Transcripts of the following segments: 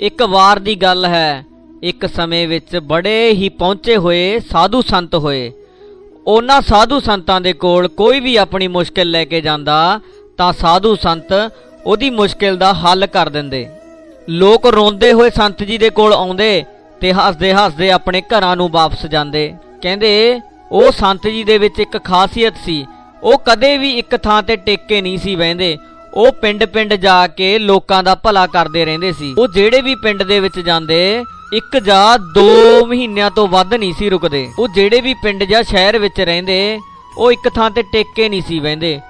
ਇੱਕ ਵਾਰ ਦੀ ਗੱਲ ਹੈ। ਇੱਕ ਸਮੇਂ ਵਿੱਚ ਬੜੇ ਹੀ ਪਹੁੰਚੇ ਹੋਏ ਸਾਧੂ ਸੰਤ ਹੋਏ। ਉਹਨਾਂ ਸਾਧੂ ਸੰਤਾਂ ਦੇ ਕੋਲ ਕੋਈ ਵੀ ਆਪਣੀ ਮੁਸ਼ਕਿਲ ਲੈ ਕੇ ਜਾਂਦਾ, ਤਾਂ ਸਾਧੂ ਸੰਤ ਉਹਦੀ ਮੁਸ਼ਕਿਲ ਦਾ ਹੱਲ ਕਰ ਦਿੰਦੇ। ਲੋਕ ਰੋਂਦੇ ਹੋਏ ਸੰਤ ਜੀ ਦੇ ਕੋਲ ਆਉਂਦੇ ਤੇ ਹੱਸਦੇ ਹੱਸਦੇ ਆਪਣੇ ਘਰਾਂ ਨੂੰ ਵਾਪਸ ਜਾਂਦੇ। ਕਹਿੰਦੇ, ਉਹ ਸੰਤ ਜੀ ਦੇ ਵਿੱਚ ਇੱਕ ਖਾਸੀਅਤ ਸੀ। ਉਹ ਕਦੇ ਵੀ ਇੱਕ ਥਾਂ ਤੇ ਟਿਕ ਕੇ ਨਹੀਂ ਸੀ ਬਹਿੰਦੇ। ਉਹ ਪਿੰਡ-ਪਿੰਡ ਜਾ ਕੇ ਲੋਕਾਂ ਦਾ ਭਲਾ ਕਰਦੇ ਰਹਿੰਦੇ ਸੀ। ਉਹ ਜਿਹੜੇ ਵੀ ਪਿੰਡ ਦੇ ਵਿੱਚ ਜਾਂਦੇ, ਇੱਕ ਜਾਂ ਦੋ ਮਹੀਨਿਆਂ ਤੋਂ ਵੱਧ ਨਹੀਂ ਸੀ ਰੁਕਦੇ। ਉਹ ਜਿਹੜੇ ਵੀ ਪਿੰਡ ਜਾਂ ਸ਼ਹਿਰ ਵਿੱਚ ਰਹਿੰਦੇ, ਉਹ ਇੱਕ ਥਾਂ ਤੇ ਟਿਕ ਕੇ ਨਹੀਂ ਸੀ ਬਹਿੰਦੇ।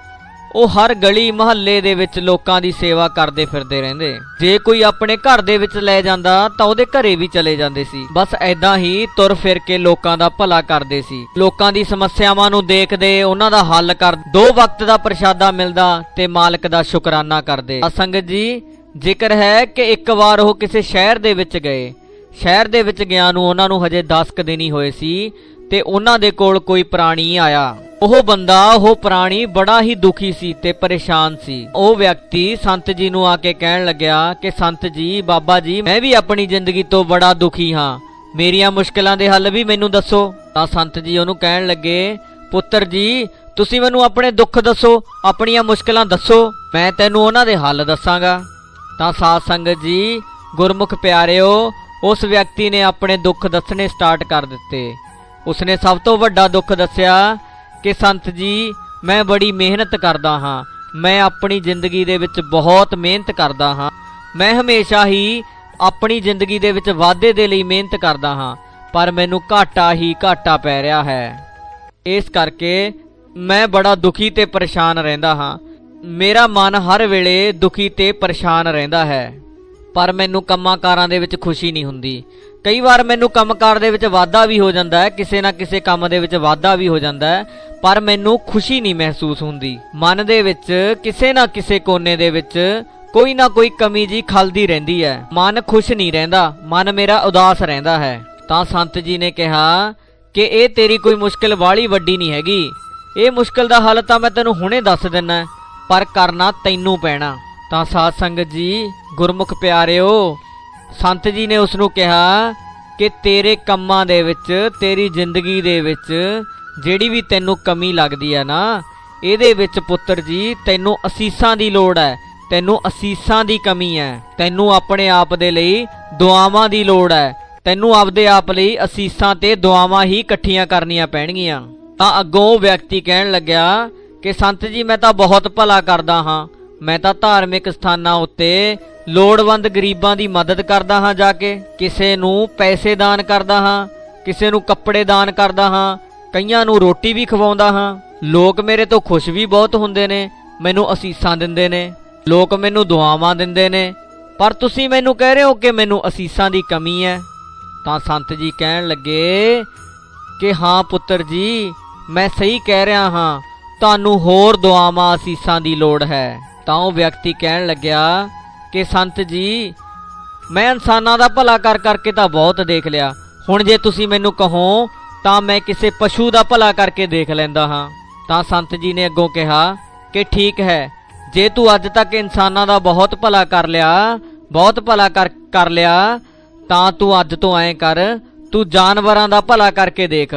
ਉਹ ਹਰ ਗਲੀ ਮੁਹੱਲੇ ਦੇ ਵਿੱਚ ਲੋਕਾਂ ਦੀ ਸੇਵਾ ਕਰਦੇ ਫਿਰਦੇ ਰਹਿੰਦੇ। ਜੇ ਕੋਈ ਆਪਣੇ ਘਰ ਦੇ ਵਿੱਚ ਲੈ ਜਾਂਦਾ, ਤਾਂ ਉਹਦੇ ਘਰੇ ਵੀ ਚਲੇ ਜਾਂਦੇ ਸੀ। ਬਸ ਐਦਾਂ ਹੀ ਤੁਰ ਫਿਰ ਕੇ ਲੋਕਾਂ ਦਾ ਭਲਾ ਕਰਦੇ ਸੀ। ਲੋਕਾਂ ਦੀ ਸਮੱਸਿਆਵਾਂ ਨੂੰ ਦੇਖਦੇ ਉਹਨਾਂ ਦਾ ਹੱਲ ਕਰ ਦੋ ਵਕਤ ਦਾ ਪ੍ਰਸ਼ਾਦਾ ਮਿਲਦਾ ਤੇ ਮਾਲਕ ਦਾ ਸ਼ੁਕਰਾਨਾ ਕਰਦੇ। ਅਸੰਗਤ ਜੀ, ਜ਼ਿਕਰ ਹੈ ਕਿ ਇੱਕ ਵਾਰ ਉਹ ਕਿਸੇ ਸ਼ਹਿਰ ਦੇ ਵਿੱਚ ਗਏ। ਸ਼ਹਿਰ ਦੇ ਵਿੱਚ ਗਿਆ ਨੂੰ ਉਹਨਾਂ ਨੂੰ ਹਜੇ 10 ਕੁ ਦਿਨ ਹੀ ਹੋਏ ਸੀ। ਤੇ ਉਹਨਾਂ ਦੇ ਕੋਲ ਕੋਈ ਪ੍ਰਾਣੀ ਆਇਆ। ਉਹ ਬੰਦਾ, ਉਹ ਪ੍ਰਾਣੀ ਬੜਾ ਹੀ ਦੁਖੀ ਸੀ ਤੇ ਪਰੇਸ਼ਾਨ ਸੀ। ਉਹ ਵਿਅਕਤੀ ਸੰਤ ਜੀ ਨੂੰ ਆ ਕੇ ਕਹਿਣ ਲੱਗਿਆ ਕਿ, ਸੰਤ ਜੀ, ਬਾਬਾ ਜੀ, ਮੈਂ ਵੀ ਆਪਣੀ ਜ਼ਿੰਦਗੀ ਤੋਂ ਬੜਾ ਦੁਖੀ ਹਾਂ। ਮੇਰੀਆਂ ਮੁਸ਼ਕਲਾਂ ਦੇ ਹੱਲ ਵੀ ਮੈਨੂੰ ਦੱਸੋ। ਤਾਂ ਸੰਤ ਜੀ ਉਹਨੂੰ ਕਹਿਣ ਲੱਗੇ, ਪੁੱਤਰ ਜੀ, ਤੁਸੀਂ ਮੈਨੂੰ ਆਪਣੇ ਦੁੱਖ ਦੱਸੋ, ਆਪਣੀਆਂ ਮੁਸ਼ਕਲਾਂ ਦੱਸੋ। ਮੈਂ ਤੈਨੂੰ ਉਹਨਾਂ ਦੇ ਹੱਲ ਦੱਸਾਂਗਾ। ਤਾਂ ਸਾਧ ਸੰਗਤ ਜੀ, ਗੁਰਮੁਖ ਪਿਆਰਿਓ, ਉਸ ਵਿਅਕਤੀ ਨੇ ਆਪਣੇ ਦੁੱਖ ਦੱਸਣੇ ਸਟਾਰਟ ਕਰ ਦਿੱਤੇ। ਉਸਨੇ ਸਭ ਤੋਂ ਵੱਡਾ ਦੁੱਖ ਦੱਸਿਆ ਕਿ ਸੰਤ ਜੀ, ਮੈਂ ਬੜੀ ਮਿਹਨਤ ਕਰਦਾ ਹਾਂ। ਮੈਂ ਆਪਣੀ ਜ਼ਿੰਦਗੀ ਦੇ ਵਿੱਚ ਬਹੁਤ ਮਿਹਨਤ ਕਰਦਾ ਹਾਂ। ਮੈਂ ਹਮੇਸ਼ਾ ਹੀ ਆਪਣੀ ਜ਼ਿੰਦਗੀ ਦੇ ਵਿੱਚ ਵਾਧੇ ਦੇ ਲਈ ਮਿਹਨਤ ਕਰਦਾ ਹਾਂ, ਪਰ ਮੈਨੂੰ ਘਾਟਾ ਹੀ ਘਾਟਾ ਪੈ ਰਿਹਾ ਹੈ। ਇਸ ਕਰਕੇ ਮੈਂ ਬੜਾ ਦੁਖੀ ਤੇ ਪਰੇਸ਼ਾਨ ਰਹਿੰਦਾ ਹਾਂ। ਮੇਰਾ ਮਨ ਹਰ ਵੇਲੇ ਦੁਖੀ ਤੇ ਪਰੇਸ਼ਾਨ ਰਹਿੰਦਾ ਹੈ, ਪਰ ਮੈਨੂੰ ਕੰਮਾਂ-ਕਾਰਾਂ ਦੇ ਵਿੱਚ ਖੁਸ਼ੀ ਨਹੀਂ ਹੁੰਦੀ। ਕਈ ਵਾਰ ਮੈਨੂੰ ਕੰਮਕਾਰ ਦੇ ਵਿੱਚ ਵਾਧਾ ਵੀ ਹੋ ਜਾਂਦਾ ਹੈ, ਕਿਸੇ ਨਾ ਕਿਸੇ ਕੰਮ ਦੇ ਵਿੱਚ ਵਾਧਾ ਵੀ ਹੋ ਜਾਂਦਾ ਹੈ, ਪਰ ਮੈਨੂੰ ਖੁਸ਼ੀ ਨਹੀਂ ਮਹਿਸੂਸ ਹੁੰਦੀ। ਮਨ ਦੇ ਵਿੱਚ, ਕਿਸੇ ਨਾ ਕਿਸੇ ਕੋਨੇ ਦੇ ਵਿੱਚ ਕੋਈ ਨਾ ਕੋਈ ਕਮੀ ਜੀ ਖਲਦੀ ਰਹਿੰਦੀ ਹੈ। ਮਨ ਖੁਸ਼ ਨਹੀਂ ਰਹਿੰਦਾ, ਮਨ ਮੇਰਾ ਉਦਾਸ ਰਹਿੰਦਾ ਹੈ। ਤਾਂ ਸੰਤ ਜੀ ਨੇ ਕਿਹਾ ਕਿ ਇਹ ਤੇਰੀ ਕੋਈ ਮੁਸ਼ਕਲ ਵਾਲੀ ਵੱਡੀ ਨਹੀਂ ਹੈਗੀ। ਇਹ ਮੁਸ਼ਕਲ ਦਾ ਹੱਲ ਤਾਂ ਮੈਂ ਤੈਨੂੰ ਹੁਣੇ ਦੱਸ ਦਿੰਨਾ ਪਰ ਕਰਨਾ ਤੈਨੂੰ ਪੈਣਾ। ਤਾਂ ਸਾਧ ਸੰਗਤ ਜੀ, ਗੁਰਮੁਖ ਪਿਆਰਿਓ ਸੰਤ ਜੀ ਨੇ ਉਸ ਨੂੰ ਕਿਹਾ ਕਿ ਤੇਰੇ ਕੰਮਾਂ ਦੇ ਵਿੱਚ, ਤੇਰੀ ਜ਼ਿੰਦਗੀ ਦੇ ਵਿੱਚ ਜਿਹੜੀ ਵੀ ਤੈਨੂੰ ਕਮੀ ਲੱਗਦੀ ਹੈ ਨਾ, ਇਹਦੇ ਵਿੱਚ ਪੁੱਤਰ ਜੀ, ਤੈਨੂੰ ਅਸੀਸਾਂ ਦੀ ਲੋੜ ਹੈ, ਤੈਨੂੰ ਅਸੀਸਾਂ ਦੀ ਕਮੀ ਹੈ, ਤੈਨੂੰ ਆਪਣੇ ਆਪ ਦੇ ਲਈ ਦੁਆਵਾਂ ਦੀ ਲੋੜ ਹੈ, ਤੈਨੂੰ ਆਪਦੇ ਆਪ ਲਈ ਅਸੀਸਾਂ ਤੇ ਦੁਆਵਾਂ ਹੀ ਇਕੱਠੀਆਂ ਕਰਨੀਆਂ ਪੈਣਗੀਆਂ। ਤਾਂ ਅੱਗੋਂ ਵਿਅਕਤੀ ਕਹਿਣ ਲੱਗਿਆ ਕਿ ਸੰਤ ਜੀ, ਮੈਂ ਤਾਂ ਬਹੁਤ ਭਲਾ ਕਰਦਾ ਹਾਂ, ਮੈਂ ਤਾਂ ਧਾਰਮਿਕ ਸਥਾਨਾਂ ਉੱਤੇ ਲੋੜਵੰਦ ਗਰੀਬਾਂ ਦੀ ਮਦਦ ਕਰਦਾ ਹਾਂ ਜਾ ਕੇ, ਕਿਸੇ ਨੂੰ ਪੈਸੇ ਦਾਨ ਕਰਦਾ ਹਾਂ, ਕਿਸੇ ਨੂੰ ਕੱਪੜੇ ਦਾਨ ਕਰਦਾ ਹਾਂ, ਕਈਆਂ ਨੂੰ ਰੋਟੀ ਵੀ ਖਵਾਉਂਦਾ ਹਾਂ। ਲੋਕ ਮੇਰੇ ਤੋਂ ਖੁਸ਼ ਵੀ ਬਹੁਤ ਹੁੰਦੇ ਨੇ, ਮੈਨੂੰ ਅਸੀਸਾਂ ਦਿੰਦੇ ਨੇ, ਲੋਕ ਮੈਨੂੰ ਦੁਆਵਾਂ ਦਿੰਦੇ ਨੇ। ਪਰ ਤੁਸੀਂ ਮੈਨੂੰ ਕਹਿ ਰਹੇ ਹੋ ਕਿ ਮੈਨੂੰ ਅਸੀਸਾਂ ਦੀ ਕਮੀ ਹੈ। ਤਾਂ ਸੰਤ ਜੀ ਕਹਿਣ ਲੱਗੇ ਕਿ ਹਾਂ ਪੁੱਤਰ ਜੀ, ਮੈਂ ਸਹੀ ਕਹਿ ਰਿਹਾ ਹਾਂ, ਤੁਹਾਨੂੰ ਹੋਰ ਦੁਆਵਾਂ ਅਸੀਸਾਂ ਦੀ ਲੋੜ ਹੈ। ਤਾਂ ਉਹ ਵਿਅਕਤੀ ਕਹਿਣ ਲੱਗਿਆ ਕਿ ਸੰਤ ਜੀ, ਮੈਂ ਇਨਸਾਨਾਂ ਦਾ ਭਲਾ ਕਰ ਕਰਕੇ ਤਾਂ ਬਹੁਤ ਦੇਖ ਲਿਆ। ਹੁਣ ਜੇ ਤੁਸੀਂ ਮੈਨੂੰ ਕਹੋ, ਤਾਂ ਮੈਂ ਕਿਸੇ ਪਸ਼ੂ ਦਾ ਭਲਾ ਕਰਕੇ ਦੇਖ ਲੈਂਦਾ ਹਾਂ। ਤਾਂ ਸੰਤ ਜੀ ਨੇ ਅੱਗੋਂ ਕਿਹਾ ਕਿ ਠੀਕ ਹੈ, ਜੇ ਤੂੰ ਅੱਜ ਤੱਕ ਇਨਸਾਨਾਂ ਦਾ ਬਹੁਤ ਭਲਾ ਕਰ ਲਿਆ, ਬਹੁਤ ਭਲਾ ਕਰ ਕਰ ਲਿਆ, ਤਾਂ ਤੂੰ ਅੱਜ ਤੋਂ ਐਂ ਕਰ, ਤੂੰ ਜਾਨਵਰਾਂ ਦਾ ਭਲਾ ਕਰਕੇ ਦੇਖ।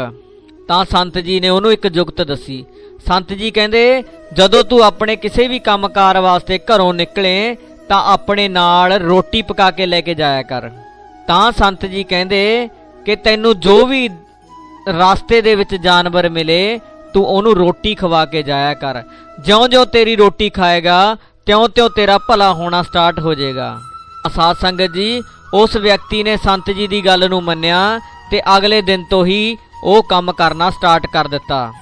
ਤਾਂ ਸੰਤ ਜੀ ਨੇ ਉਹਨੂੰ ਇੱਕ ਜੁਗਤ ਦੱਸੀ। ਸੰਤ ਜੀ ਕਹਿੰਦੇ, ਜਦੋਂ ਤੂੰ ਆਪਣੇ ਕਿਸੇ ਵੀ ਕੰਮਕਾਰ ਵਾਸਤੇ ਘਰੋਂ ਨਿਕਲੇ ਤਾਂ ਆਪਣੇ ਨਾਲ ਰੋਟੀ ਪਕਾ ਕੇ ਲੈ ਕੇ ਜਾਇਆ ਕਰ। ਤਾਂ ਸੰਤ ਜੀ ਕਹਿੰਦੇ ਕਿ ਤੈਨੂੰ ਜੋ ਵੀ ਰਸਤੇ ਦੇ ਵਿੱਚ ਜਾਨਵਰ ਮਿਲੇ, ਤੂੰ ਉਹਨੂੰ ਰੋਟੀ ਖਵਾ ਕੇ ਜਾਇਆ ਕਰ। ਜਿਉਂ-ਜਿਉਂ ਤੇਰੀ ਰੋਟੀ ਖਾਏਗਾ, ਤਿਉਂ-ਤਿਉਂ ਤੇਰਾ ਭਲਾ ਹੋਣਾ ਸਟਾਰਟ ਹੋ ਜਾਏਗਾ। ਅਸਾਧ ਸੰਗਤ ਜੀ, ਉਸ ਵਿਅਕਤੀ ਨੇ ਸੰਤ ਜੀ ਦੀ ਗੱਲ ਨੂੰ ਮੰਨਿਆ ਤੇ ਅਗਲੇ ਦਿਨ ਤੋਂ ਹੀ ਉਹ ਕੰਮ ਕਰਨਾ ਸਟਾਰਟ ਕਰ ਦਿੱਤਾ।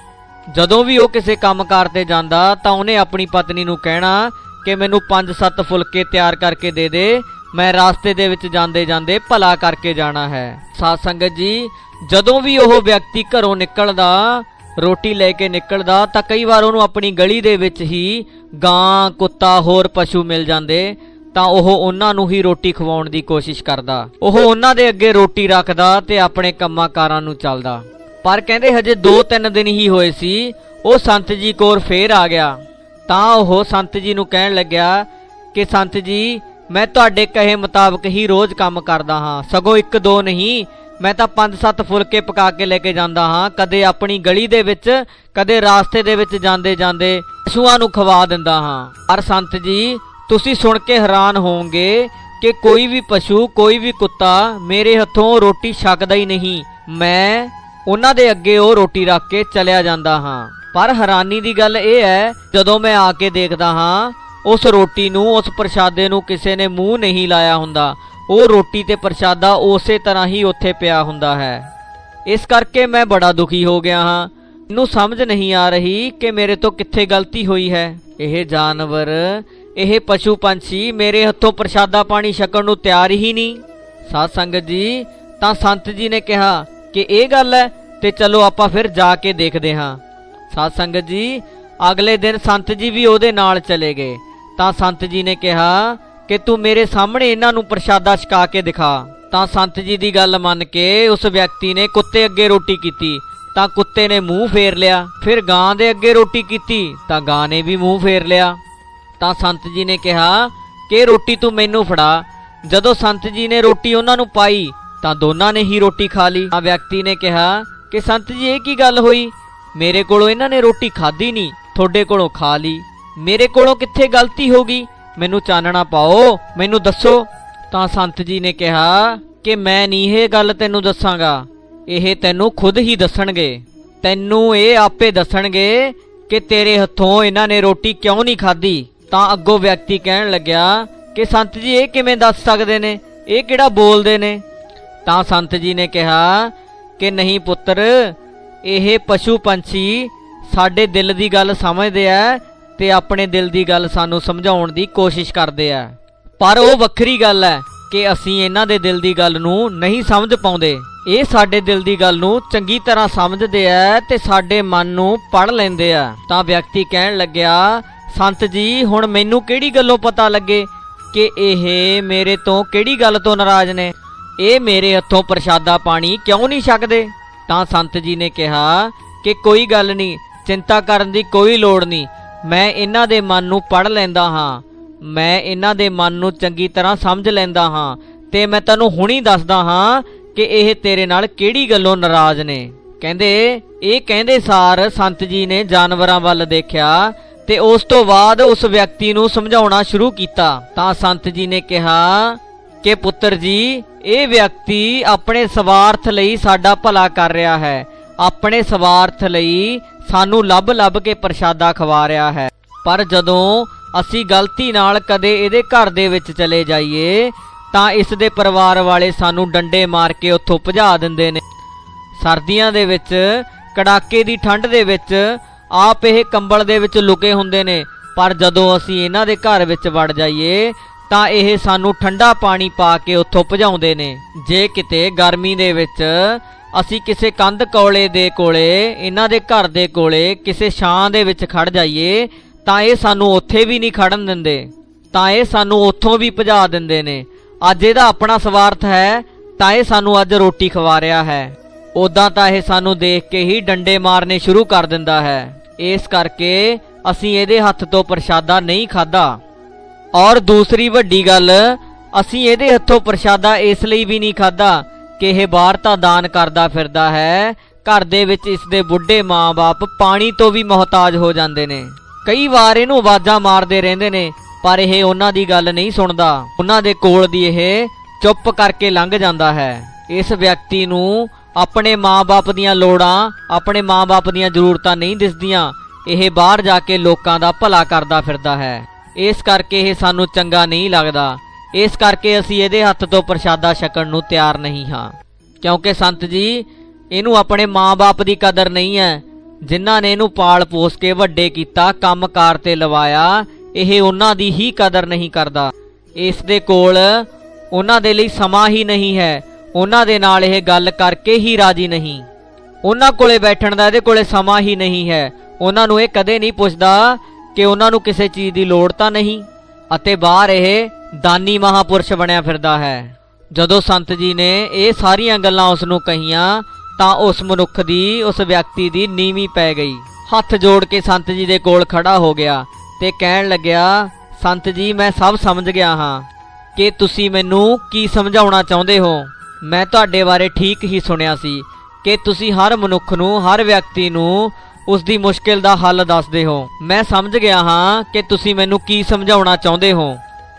ਜਦੋਂ ਵੀ ਉਹ ਕਿਸੇ ਕੰਮਕਾਰ ਤੇ ਜਾਂਦਾ ਤਾਂ ਉਹਨੇ ਆਪਣੀ ਪਤਨੀ ਨੂੰ ਕਹਿਣਾ ਕਿ ਮੈਨੂੰ 5-7 ਫੁਲਕੇ ਤਿਆਰ ਕਰਕੇ ਦੇ ਦੇ। ਮੈਂ ਰਾਸਤੇ ਦੇ ਵਿੱਚ ਜਾਂਦੇ ਜਾਂਦੇ ਭਲਾ ਕਰਕੇ ਜਾਣਾ ਹੈ। ਸਾਧ ਸੰਗਤ ਜੀ, ਜਦੋਂ ਵੀ ਉਹ ਵਿਅਕਤੀ ਘਰੋਂ ਨਿਕਲਦਾ, ਰੋਟੀ ਲੈ ਕੇ ਨਿਕਲਦਾ, ਤਾਂ ਕਈ ਵਾਰ ਉਹਨੂੰ ਆਪਣੀ ਗਲੀ ਦੇ ਵਿੱਚ ਹੀ ਗਾਂ, ਕੁੱਤਾ, ਹੋਰ ਪਸ਼ੂ ਮਿਲ ਜਾਂਦੇ, ਤਾਂ ਉਹ ਉਹਨਾਂ ਨੂੰ ਹੀ ਰੋਟੀ ਖਵਾਉਣ ਦੀ ਕੋਸ਼ਿਸ਼ ਕਰਦਾ। ਉਹ ਉਹਨਾਂ ਦੇ ਅੱਗੇ ਰੋਟੀ ਰੱਖਦਾ ਤੇ ਆਪਣੇ ਕੰਮਾਂ ਕਾਰਾਂ ਨੂੰ ਚੱਲਦਾ। ਪਰ ਕਹਿੰਦੇ ਹਜੇ 2-3 ਦਿਨ ਹੀ ਹੋਏ ਸੀ, ਉਹ ਸੰਤ ਜੀ ਕੋਲ ਫੇਰ ਆ ਗਿਆ। ਤਾਂ ਉਹ ਸੰਤ ਜੀ ਨੂੰ ਕਹਿਣ ਲੱਗਿਆ ਕਿ ਸੰਤ ਜੀ, ਮੈਂ ਤੁਹਾਡੇ ਕਹੇ ਮੁਤਾਬਕ ਹੀ ਰੋਜ਼ ਕੰਮ ਕਰਦਾ ਹਾਂ। ਸਗੋਂ ਇੱਕ ਦੋ ਨਹੀਂ, ਮੈਂ ਤਾਂ ਪੰਜ ਸੱਤ ਫੁਲਕੇ ਪਕਾ ਕੇ ਲੈ ਕੇ ਜਾਂਦਾ ਹਾਂ। ਕਦੇ ਆਪਣੀ ਗਲੀ ਦੇ ਵਿੱਚ, ਕਦੇ ਰਾਸਤੇ ਦੇ ਵਿੱਚ ਜਾਂਦੇ ਜਾਂਦੇ ਪਸ਼ੂਆਂ ਨੂੰ ਖਵਾ ਦਿੰਦਾ ਹਾਂ। ਪਰ ਸੰਤ ਜੀ, ਤੁਸੀਂ ਸੁਣ ਕੇ ਹੈਰਾਨ ਹੋਵੋਗੇ ਕਿ ਕੋਈ ਵੀ ਪਸ਼ੂ, ਕੋਈ ਵੀ ਕੁੱਤਾ ਮੇਰੇ ਹੱਥੋਂ ਰੋਟੀ ਛਕਦਾ ਹੀ ਨਹੀਂ। ਮੈਂ ਉਹਨਾਂ ਦੇ ਅੱਗੇ ਉਹ ਰੋਟੀ ਰੱਖ ਕੇ ਚਲਿਆ ਜਾਂਦਾ ਹਾਂ। ਪਰ ਹੈਰਾਨੀ ਦੀ ਗੱਲ ਇਹ ਹੈ, ਜਦੋਂ ਮੈਂ ਆ ਕੇ ਦੇਖਦਾ ਹਾਂ, ਉਸ ਰੋਟੀ ਨੂੰ, ਉਸ ਪ੍ਰਸ਼ਾਦੇ ਨੂੰ ਕਿਸੇ ਨੇ ਮੂੰਹ ਨਹੀਂ ਲਾਇਆ ਹੁੰਦਾ। ਉਹ ਰੋਟੀ ਤੇ ਪ੍ਰਸ਼ਾਦਾ ਉਸੇ ਤਰ੍ਹਾਂ ਹੀ ਉੱਥੇ ਪਿਆ ਹੁੰਦਾ ਹੈ। ਇਸ ਕਰਕੇ ਮੈਂ ਬੜਾ ਦੁਖੀ ਹੋ ਗਿਆ ਹਾਂ। ਮੈਨੂੰ ਸਮਝ ਨਹੀਂ ਆ ਰਹੀ ਕਿ ਮੇਰੇ ਤੋਂ ਕਿੱਥੇ ਗਲਤੀ ਹੋਈ ਹੈ। ਇਹ ਜਾਨਵਰ, ਇਹ ਪਸ਼ੂ ਪੰਛੀ ਮੇਰੇ ਹੱਥੋਂ ਪ੍ਰਸ਼ਾਦਾ ਪਾਣੀ ਛਕਣ ਨੂੰ ਤਿਆਰ ਹੀ ਨਹੀਂ। ਸਾਧ ਸੰਗਤ ਜੀ, ਤਾਂ ਸੰਤ ਜੀ ਨੇ ਕਿਹਾ ਕਿ ਇਹ ਗੱਲ ਹੈ ਤੇ ਚਲੋ ਆਪਾਂ ਫਿਰ ਜਾ ਕੇ ਦੇਖਦੇ ਹਾਂ। ਸਾਧ ਸੰਗਤ ਜੀ, ਅਗਲੇ ਦਿਨ ਸੰਤ ਜੀ ਵੀ ਉਹਦੇ ਨਾਲ ਚਲੇ ਗਏ। ਤਾਂ ਸੰਤ ਜੀ ਨੇ ਕਿਹਾ ਕਿ ਤੂੰ ਮੇਰੇ ਸਾਹਮਣੇ ਇਹਨਾਂ ਨੂੰ ਪ੍ਰਸ਼ਾਦਾ ਛਕਾ ਕੇ ਦਿਖਾ। ਤਾਂ ਸੰਤ ਜੀ ਦੀ ਗੱਲ ਮੰਨ ਕੇ ਉਸ ਵਿਅਕਤੀ ਨੇ ਕੁੱਤੇ ਅੱਗੇ ਰੋਟੀ ਕੀਤੀ। ਤਾਂ ਕੁੱਤੇ ਨੇ ਮੂੰਹ ਫੇਰ ਲਿਆ। ਫਿਰ ਗਾਂ ਦੇ ਅੱਗੇ ਰੋਟੀ ਕੀਤੀ, ਤਾਂ ਗਾਂ ਨੇ ਵੀ ਮੂੰਹ ਫੇਰ ਲਿਆ। ਤਾਂ ਸੰਤ ਜੀ ਨੇ ਕਿਹਾ ਕਿ ਰੋਟੀ ਤੂੰ ਮੈਨੂੰ ਫੜਾ। ਜਦੋਂ ਸੰਤ ਜੀ ਨੇ ਰੋਟੀ ਉਹਨਾਂ ਨੂੰ ਪਾਈ, ਤਾਂ ਦੋਨਾਂ ਨੇ ਹੀ ਰੋਟੀ ਖਾ ਲਈ। ਆ ਵਿਅਕਤੀ ਨੇ ਕਿਹਾ ਕਿ ਸੰਤ ਜੀ, ਇਹ ਕੀ ਗੱਲ ਹੋਈ? ਮੇਰੇ ਕੋਲੋਂ ਇਹਨਾਂ ਨੇ ਰੋਟੀ ਖਾਧੀ ਨਹੀਂ ਤੁਹਾਡੇ ਕੋਲੋਂ ਖਾ ਲਈ। ਮੇਰੇ ਕੋਲੋਂ ਕਿੱਥੇ ਗਲਤੀ ਹੋ ਗਈ? ਮੈਨੂੰ ਚਾਨਣਾ ਪਾਓ, ਮੈਨੂੰ ਦੱਸੋ। ਤਾਂ ਸੰਤ ਜੀ ਨੇ ਕਿਹਾ ਕਿ ਮੈਂ ਨਹੀਂ ਇਹ ਗੱਲ ਤੈਨੂੰ ਦੱਸਾਂਗਾ, ਇਹ ਤੈਨੂੰ ਖੁਦ ਹੀ ਦੱਸਣਗੇ। ਤੈਨੂੰ ਇਹ ਆਪੇ ਦੱਸਣਗੇ ਕਿ ਤੇਰੇ ਹੱਥੋਂ ਇਹਨਾਂ ਨੇ ਰੋਟੀ ਕਿਉਂ ਨਹੀਂ ਖਾਧੀ। ਤਾਂ ਅੱਗੋਂ ਵਿਅਕਤੀ ਕਹਿਣ ਲੱਗਿਆ ਕਿ ਸੰਤ ਜੀ, ਇਹ ਕਿਵੇਂ ਦੱਸ ਸਕਦੇ ਨੇ? ਇਹ ਕਿਹੜਾ ਬੋਲਦੇ ਨੇ? ਤਾਂ ਸੰਤ ਜੀ ਨੇ ਕਿਹਾ ਕਿ ਨਹੀਂ ਪੁੱਤਰ ਇਹ ਪਸ਼ੂ ਪੰਛੀ ਸਾਡੇ ਦਿਲ ਦੀ ਗੱਲ ਸਮਝਦੇ ਆ ਤੇ ਆਪਣੇ ਦਿਲ ਦੀ ਗੱਲ ਸਾਨੂੰ ਸਮਝਾਉਣ ਦੀ ਕੋਸ਼ਿਸ਼ ਕਰਦੇ ਆ। ਪਰ ਉਹ ਵੱਖਰੀ ਗੱਲ ਹੈ ਕਿ ਅਸੀਂ ਇਹਨਾਂ ਦੇ ਦਿਲ ਦੀ ਗੱਲ ਨੂੰ ਨਹੀਂ ਸਮਝ ਪਾਉਂਦੇ। ਇਹ ਸਾਡੇ ਦਿਲ ਦੀ ਗੱਲ ਨੂੰ ਚੰਗੀ ਤਰ੍ਹਾਂ ਸਮਝਦੇ ਆ ਤੇ ਸਾਡੇ ਮਨ ਨੂੰ ਪੜ ਲੈਂਦੇ ਆ। ਤਾਂ ਵਿਅਕਤੀ ਕਹਿਣ ਲੱਗਿਆ, ਸੰਤ ਜੀ, ਹੁਣ ਮੈਨੂੰ ਕਿਹੜੀ ਗੱਲੋਂ ਪਤਾ ਲੱਗੇ ਕਿ ਇਹ ਮੇਰੇ ਤੋਂ ਕਿਹੜੀ ਗੱਲ ਤੋਂ ਨਾਰਾਜ਼ ਨੇ? ਇਹ ਮੇਰੇ ਹੱਥੋਂ ਪ੍ਰਸ਼ਾਦਾ ਪਾਣੀ ਕਿਉਂ ਨਹੀਂ ਛਕਦੇ? ਤਾਂ ਸੰਤ ਜੀ ਨੇ ਕਿਹਾ ਕਿ ਕੋਈ ਗੱਲ ਨਹੀਂ, ਚਿੰਤਾ ਕਰਨ ਦੀ ਕੋਈ ਲੋੜ ਨਹੀਂ। ਮੈਂ ਇਹਨਾਂ ਦੇ ਮਨ ਨੂੰ ਪੜ ਲੈਂਦਾ ਹਾਂ। ਮੈਂ ਇਹਨਾਂ ਦੇ ਮਨ ਨੂੰ ਚੰਗੀ ਤਰ੍ਹਾਂ ਸਮਝ ਲੈਂਦਾ ਹਾਂ ਤੇ ਮੈਂ ਤੈਨੂੰ ਹੁਣੀ ਦੱਸਦਾ ਹਾਂ ਕਿ ਇਹ ਤੇਰੇ ਨਾਲ ਕਿਹੜੀ ਗੱਲੋਂ ਨਾਰਾਜ਼ ਨੇ। ਕਹਿੰਦੇ, ਇਹ ਕਹਿੰਦੇ ਸਾਰ ਸੰਤ ਜੀ ਨੇ ਜਾਨਵਰਾਂ ਵੱਲ ਦੇਖਿਆ ਤੇ ਉਸ ਤੋਂ ਬਾਅਦ ਉਸ ਵਿਅਕਤੀ ਨੂੰ ਸਮਝਾਉਣਾ ਸ਼ੁਰੂ ਕੀਤਾ। ਤਾਂ ਸੰਤ ਜੀ ਨੇ ਕਿਹਾ, ਕਿ ਪੁੱਤਰ ਜੀ ਇਹ ਵਿਅਕਤੀ ਆਪਣੇ ਸਵਾਰਥ ਲਈ ਸਾਡਾ ਭਲਾ ਕਰ ਰਿਹਾ ਹੈ। ਆਪਣੇ ਸਵਾਰਥ ਲਈ ਸਾਨੂੰ ਲੱਭ-ਲੱਭ ਕੇ ਪ੍ਰਸ਼ਾਦਾ ਖਵਾ ਰਿਹਾ ਹੈ। ਪਰ ਜਦੋਂ ਅਸੀਂ ਗਲਤੀ ਨਾਲ ਕਦੇ ਇਹਦੇ ਘਰ ਦੇ ਵਿੱਚ ਚਲੇ ਜਾਈਏ, ਤਾਂ ਇਸ ਦੇ ਪਰਿਵਾਰ ਵਾਲੇ ਸਾਨੂੰ ਡੰਡੇ ਮਾਰ ਕੇ ਉੱਥੋਂ ਭਜਾ ਦਿੰਦੇ ਨੇ। ਸਰਦੀਆਂ ਦੇ ਵਿੱਚ, ਕੜਾਕੇ ਦੀ ਠੰਡ ਦੇ ਵਿੱਚ, ਆਪ ਇਹ ਕੰਬਲ ਦੇ ਵਿੱਚ ਲੁਕੇ ਹੁੰਦੇ ਨੇ। ਪਰ ਜਦੋਂ ਅਸੀਂ ਇਹਨਾਂ ਦੇ ਘਰ ਵਿੱਚ ਵੜ ਜਾਈਏ ਤਾਂ ਇਹ ਸਾਨੂੰ ਠੰਡਾ ਪਾਣੀ ਪਾ ਕੇ ਉੱਥੋਂ ਭਜਾਉਂਦੇ ਨੇ। ਜੇ ਕਿਤੇ ਗਰਮੀ ਦੇ ਵਿੱਚ ਅਸੀਂ ਕਿਸੇ ਕੰਧ ਕੋਲੇ ਦੇ ਕੋਲੇ, ਇਹਨਾਂ ਦੇ ਘਰ ਦੇ ਕੋਲੇ ਕਿਸੇ ਛਾਂ ਦੇ ਵਿੱਚ ਖੜ ਜਾਈਏ, ਤਾਂ ਇਹ ਸਾਨੂੰ ਉੱਥੇ ਵੀ ਨਹੀਂ ਖੜਨ ਦਿੰਦੇ। ਤਾਂ ਇਹ ਸਾਨੂੰ ਉੱਥੋਂ ਵੀ ਭਜਾ ਦਿੰਦੇ ਨੇ। ਅੱਜ ਇਹਦਾ ਆਪਣਾ ਸਵਾਰਥ ਹੈ, ਤਾਂ ਇਹ ਸਾਨੂੰ ਅੱਜ ਰੋਟੀ ਖਵਾ ਰਿਹਾ ਹੈ। ਉਦਾਂ ਤਾਂ ਇਹ ਸਾਨੂੰ ਦੇਖ ਕੇ ਹੀ ਡੰਡੇ ਮਾਰਨੇ ਸ਼ੁਰੂ ਕਰ ਦਿੰਦਾ ਹੈ। ਇਸ ਕਰਕੇ ਅਸੀਂ ਇਹਦੇ ਹੱਥ ਤੋਂ ਪ੍ਰਸ਼ਾਦਾ ਨਹੀਂ ਖਾਦਾ ਔਰ ਦੂਸਰੀ ਵੱਡੀ ਗੱਲ, ਅਸੀਂ ਇਹਦੇ ਹੱਥੋਂ ਪ੍ਰਸ਼ਾਦਾ ਇਸ ਲਈ ਵੀ ਨਹੀਂ ਖਾਦਾ ਕਿ ਇਹ ਬਾਹਰ ਤਾਂ ਦਾਨ ਕਰਦਾ ਫਿਰਦਾ ਹੈ, ਘਰ ਦੇ ਵਿੱਚ ਇਸ ਦੇ ਬੁੱਢੇ ਮਾਂ-ਬਾਪ ਪਾਣੀ ਤੋਂ ਵੀ ਮੁਹਤਾਜ ਹੋ ਜਾਂਦੇ ਨੇ। ਕਈ ਵਾਰ ਇਹਨੂੰ ਆਵਾਜ਼ਾਂ ਮਾਰਦੇ ਰਹਿੰਦੇ ਨੇ, ਪਰ ਇਹ ਉਹਨਾਂ ਦੀ ਗੱਲ ਨਹੀਂ ਸੁਣਦਾ। ਉਹਨਾਂ ਦੇ ਕੋਲ ਦੀ ਇਹ ਚੁੱਪ ਕਰਕੇ ਲੰਘ ਜਾਂਦਾ ਹੈ। ਇਸ ਵਿਅਕਤੀ ਨੂੰ ਆਪਣੇ ਮਾਂ-ਬਾਪ ਦੀਆਂ ਲੋੜਾਂ, ਆਪਣੇ ਮਾਂ-ਬਾਪ ਦੀਆਂ ਜ਼ਰੂਰਤਾਂ ਨਹੀਂ ਦਿਸਦੀਆਂ। ਇਹ ਬਾਹਰ ਜਾ ਕੇ ਲੋਕਾਂ ਦਾ ਭਲਾ ਕਰਦਾ ਫਿਰਦਾ ਹੈ। ਇਸ ਕਰਕੇ ਇਹ ਸਾਨੂੰ ਚੰਗਾ ਨਹੀਂ ਲੱਗਦਾ। ਇਸ ਕਰਕੇ ਅਸੀਂ ਇਹਦੇ ਹੱਥ ਤੋਂ ਪ੍ਰਸ਼ਾਦਾ ਛਕਣ ਨੂੰ ਤਿਆਰ ਨਹੀਂ ਹਾਂ। ਕਿਉਂਕਿ ਸੰਤ ਜੀ, ਇਹਨੂੰ ਆਪਣੇ ਮਾਂ-ਬਾਪ ਦੀ ਕਦਰ ਨਹੀਂ ਹੈ। ਜਿਨ੍ਹਾਂ ਨੇ ਇਹਨੂੰ ਪਾਲ ਪੋਸ ਕੇ ਵੱਡੇ ਕੀਤਾ, ਕੰਮਕਾਰ ਤੇ ਲਵਾਇਆ, ਇਹ ਉਹਨਾਂ ਦੀ ਹੀ ਕਦਰ ਨਹੀਂ ਕਰਦਾ। ਇਸ ਦੇ ਕੋਲ ਉਹਨਾਂ ਦੇ ਲਈ ਸਮਾਂ ਹੀ ਨਹੀਂ ਹੈ। ਉਹਨਾਂ ਦੇ ਨਾਲ ਇਹ ਗੱਲ ਕਰਕੇ ਹੀ ਰਾਜੀ ਨਹੀਂ। ਉਹਨਾਂ ਕੋਲੇ ਬੈਠਣ ਦਾ ਇਹਦੇ ਕੋਲੇ ਸਮਾਂ ਹੀ ਨਹੀਂ ਹੈ। ਉਹਨਾਂ ਨੂੰ ਇਹ ਕਦੇ ਨਹੀਂ ਪੁੱਛਦਾ ਕਿ ਉਹਨਾਂ ਨੂੰ ਕਿਸੇ ਚੀਜ਼ ਦੀ ਲੋੜ ਤਾਂ ਨਹੀਂ ਅਤੇ ਬਾਹਰ ਇਹ ਦਾਨੀ ਮਹਾਪੁਰਸ਼ ਬਣਿਆ ਫਿਰਦਾ ਹੈ। ਜਦੋਂ ਸੰਤ ਜੀ ਨੇ ਇਹ ਸਾਰੀਆਂ ਗੱਲਾਂ ਉਸ ਨੂੰ ਕਹੀਆਂ ਤਾਂ ਉਸ ਮਨੁੱਖ ਦੀ, ਉਸ ਵਿਅਕਤੀ ਦੀ ਨੀਵੀਂ ਪੈ ਗਈ। ਹੱਥ ਜੋੜ ਕੇ ਸੰਤ ਜੀ ਦੇ ਕੋਲ ਖੜਾ ਹੋ ਗਿਆ ਤੇ ਕਹਿਣ ਲੱਗਿਆ, ਸੰਤ ਜੀ, ਮੈਂ ਸਭ ਸਮਝ ਗਿਆ ਹਾਂ ਕਿ ਤੁਸੀਂ ਮੈਨੂੰ ਕੀ ਸਮਝਾਉਣਾ ਚਾਹੁੰਦੇ ਹੋ। ਮੈਂ ਤੁਹਾਡੇ ਬਾਰੇ ਠੀਕ ਹੀ ਸੁਣਿਆ ਸੀ ਕਿ ਤੁਸੀਂ ਹਰ ਮਨੁੱਖ ਨੂੰ, ਹਰ ਵਿਅਕਤੀ ਨੂੰ ਉਸ ਦੀ ਮੁਸ਼ਕਿਲ ਦਾ ਹੱਲ ਦੱਸਦੇ ਹੋ। ਮੈਂ ਸਮਝ ਗਿਆ ਹਾਂ ਕਿ ਤੁਸੀਂ ਮੈਨੂੰ ਕੀ ਸਮਝਾਉਣਾ ਚਾਹੁੰਦੇ ਹੋ।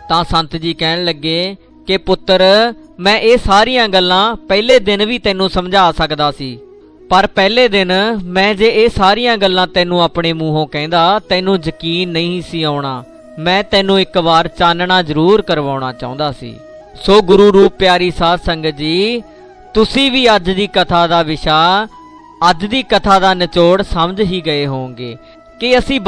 ਤਾਂ ਸੰਤ ਜੀ ਕਹਿਣ ਲੱਗੇ ਕਿ ਪੁੱਤਰ, ਮੈਂ ਇਹ ਸਾਰੀਆਂ ਗੱਲਾਂ ਪਹਿਲੇ ਦਿਨ ਵੀ ਤੈਨੂੰ ਸਮਝਾ ਸਕਦਾ ਸੀ। ਪਰ ਪਹਿਲੇ ਦਿਨ ਮੈਂ ਜੇ ਇਹ ਸਾਰੀਆਂ ਗੱਲਾਂ ਤੈਨੂੰ ਆਪਣੇ ਮੂੰਹੋਂ ਕਹਿੰਦਾ, ਤੈਨੂੰ ਯਕੀਨ ਨਹੀਂ ਸੀ ਆਉਣਾ। ਮੈਂ ਤੈਨੂੰ ਇੱਕ ਵਾਰ ਚਾਨਣਾ ਜ਼ਰੂਰ ਕਰਵਾਉਣਾ ਚਾਹੁੰਦਾ ਸੀ। ਸੋ ਗੁਰੂ ਰੂਪ ਪਿਆਰੀ ਸਾਧ ਸੰਗਤ ਜੀ, ਤੁਸੀਂ ਵੀ ਅੱਜ ਦੀ ਕਥਾ ਦਾ ਵਿਸ਼ਾ ਅੱਜ ਦੀ ਕਥਾ ਦਾ ਨਿਚੋੜ ਸਮਝ ਹੀ ਗਏ ਹੋਵੋਗੇ ਕਿ ਅਸੀਂ